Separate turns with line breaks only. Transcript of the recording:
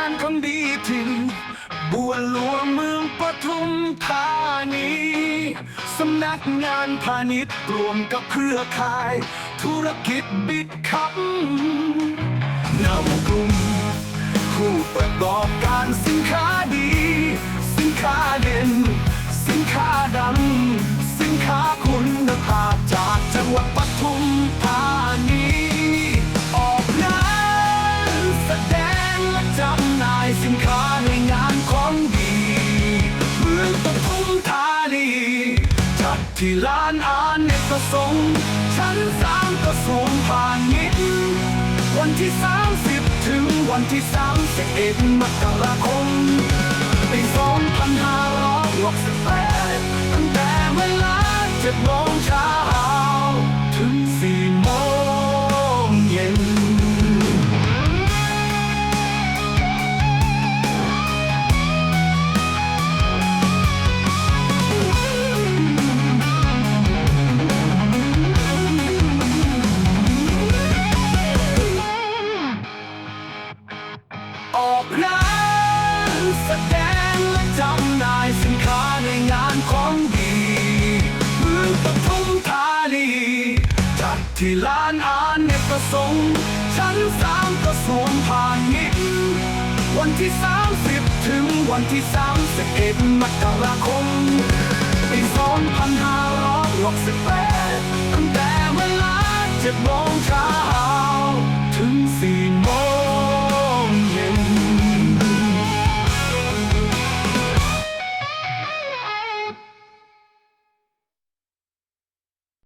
านคนดีถิ่นบัวหลวงเมืองปทุมธานีสำนักงานพาณิชย์รวมกับเครือข่าย ธุรกิจบิดคับนำกลุ่มผู้ประกอบการสินค้า จำหน่ายสินค้าในงานของดีเมืองปทุมธานีจัดที่ลานอานเนกประสงค์ชั้นสามกระทรวงพาณิชย์วันที่ 30 ถึงวันที่ 31 มกราคมปี2568ตั้งแต่เวลา7โมง ร้านแสดงและจำหน่ายสินค้าในงานของดีเมืองปทุมธานีจัดที่ลานอานเนกประสงค์ชั้นสามกระทรวงพาณิชย์วันที่ 30 ถึงวันที่ 31 มกราคมปี2568ตั้งแต่เวลา7โมง